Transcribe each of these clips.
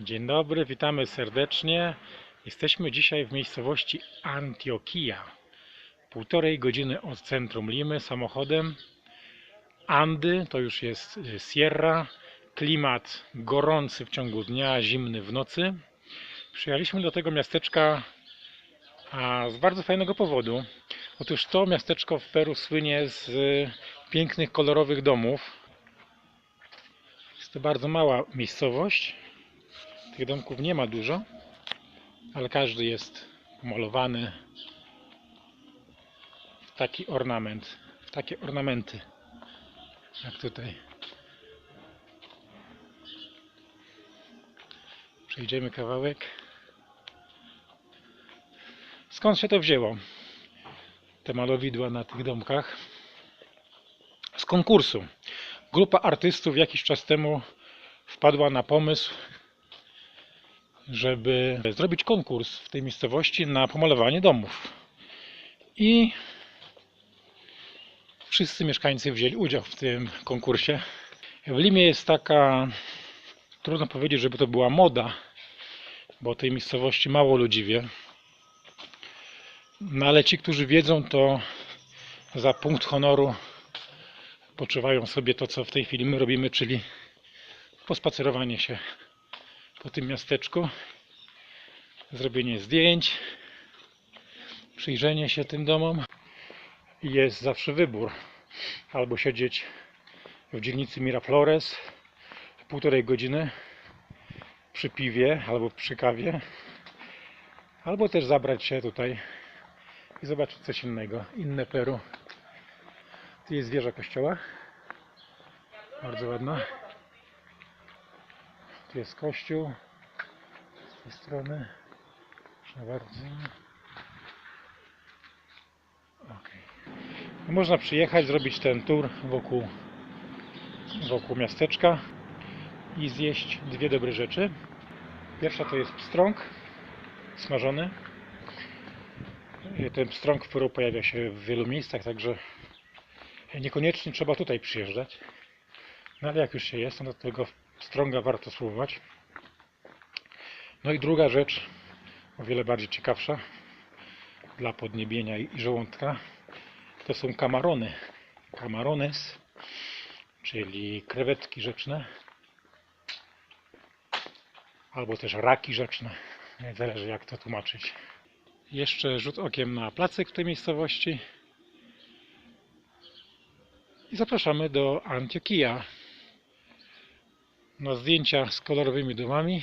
Dzień dobry, witamy serdecznie. Jesteśmy dzisiaj w miejscowości Antioquia. Półtorej godziny od centrum Limy samochodem. Andy to już jest y, Sierra. Klimat gorący w ciągu dnia, zimny w nocy. Przyjechaliśmy do tego miasteczka z bardzo fajnego powodu. Otóż to miasteczko w Peru słynie z y, pięknych, kolorowych domów. Jest to bardzo mała miejscowość. Tych domków nie ma dużo, ale każdy jest pomalowany w taki ornament, w takie ornamenty, jak tutaj. Przejdziemy kawałek. Skąd się to wzięło? Te malowidła na tych domkach. Z konkursu. Grupa artystów jakiś czas temu wpadła na pomysł, żeby zrobić konkurs w tej miejscowości na pomalowanie domów. I wszyscy mieszkańcy wzięli udział w tym konkursie. W Limie jest taka, trudno powiedzieć, żeby to była moda, bo tej miejscowości mało ludzi wie. No ale ci, którzy wiedzą, to za punkt honoru poczuwają sobie to, co w tej chwili my robimy, czyli pospacerowanie się po tym miasteczku, zrobienie zdjęć, przyjrzenie się tym domom. Jest zawsze wybór. Albo siedzieć w dzielnicy Miraflores półtorej godziny przy piwie albo przy kawie, albo też zabrać się tutaj i zobaczyć coś innego, inne Peru. Tu jest wieża kościoła, bardzo ładna. Tu jest kościół. Z tej strony. Proszę bardzo. Okay. Można przyjechać, zrobić ten tour wokół, wokół miasteczka i zjeść dwie dobre rzeczy. Pierwsza to jest pstrąg smażony. Ten pstrąg w Peru pojawia się w wielu miejscach, także niekoniecznie trzeba tutaj przyjeżdżać. No ale jak już się jest, no to tego strąga warto spróbować. No i druga rzecz, o wiele bardziej ciekawsza dla podniebienia i żołądka, to są kamarony. Camarones, czyli krewetki rzeczne, albo też raki rzeczne. Nie zależy jak to tłumaczyć. Jeszcze rzut okiem na placek w tej miejscowości. I zapraszamy do Antioquia na zdjęcia z kolorowymi domami,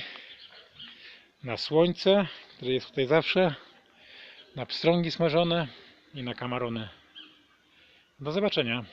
na słońce, które jest tutaj zawsze, na pstrągi smażone i na kamarony. Do zobaczenia.